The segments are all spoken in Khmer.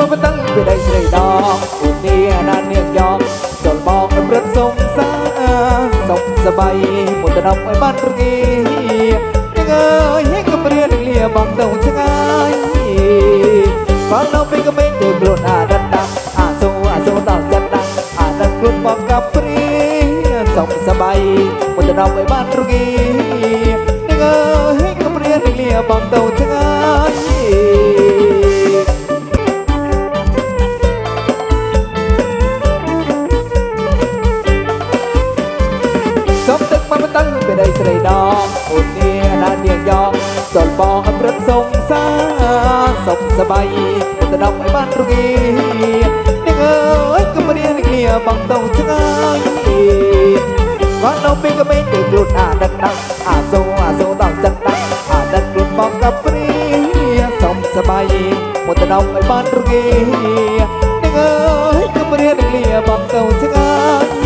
ងពីដីស្រីដងឧនីណាននាងយ៉ងចូលបងនៅព្រឹកសុំសាសុំសបៃមុតនំឲ្យបានរងានឹងអើយហេកព្រានលាបងទៅឆ្ងាយបងនៅពេលក៏មិនទៅខ្លួនអាដិតដាអាសូអាសូដល់ចិត្តដាអាដិតខ្លួនបងកាប់ព្រាសុំសបៃមុតនំឲ្យបានរងានឹងអើយហេកព្រានលាបងទៅឆ្ងាយ សុំទឹកមកតឹងពីដីស្រីដងអូននាណានាងយ៉ងចលបងឲ្យព្រឹកសុំសាសុំសបៃមុតដំឲ្យបានរងានាងអើយកំរៀនគ្នាបងទៅឆ្ងាយបាននៅពេលក៏មិនទៅខ្លួនអាដឹកដាក់អាសូអាសូដល់ចិត្តដាក់អាដឹកខ្លួនបងក៏ព្រីសុំសបៃមុតដំឲ្យបានរងានាងអើយកំរៀនគ្នាបងទៅឆ្ងាយ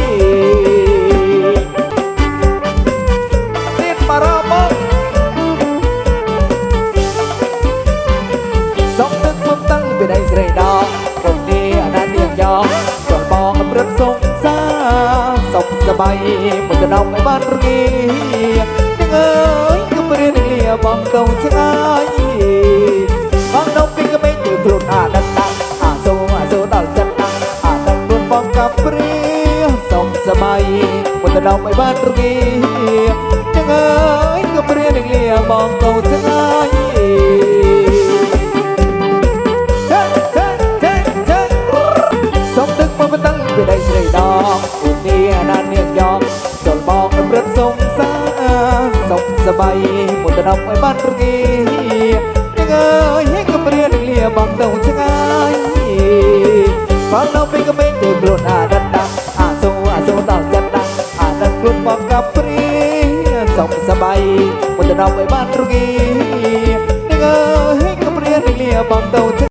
រីដងពុំនេះអនានាងយ៉ងចលបងព្រឹកសុំសាសុំសបៃមុតដំឲ្យបានរងានឹងអើយគឺព្រានលាបងកូនឆ្ងាយបងដងពីក្មេងទៅខ្លួនអាដឹកដាក់អាសូអាសូដល់ចិត្តដាក់អាដឹកខ្លួនបងកាប់ព្រាសុំសបៃមុតដំឲ្យបានរងានឹងអើយគឺព្រានលាបងកូនឆ្ងាយ បៃមុតដំឲ្យបានរងានឹងអើយហេកព្រានលាបងទៅឆ្ងាយបងនៅពេលក៏មិនទៅខ្លួនអាដិតដាក់អាសូអាសូដល់ចិត្តដាក់អាដិតខ្លួនបងកាប់ព្រាសុំសបៃមុតដំឲ្យបានរងានឹងអើយហេកព្រានលាបងទៅឆ្ងាយ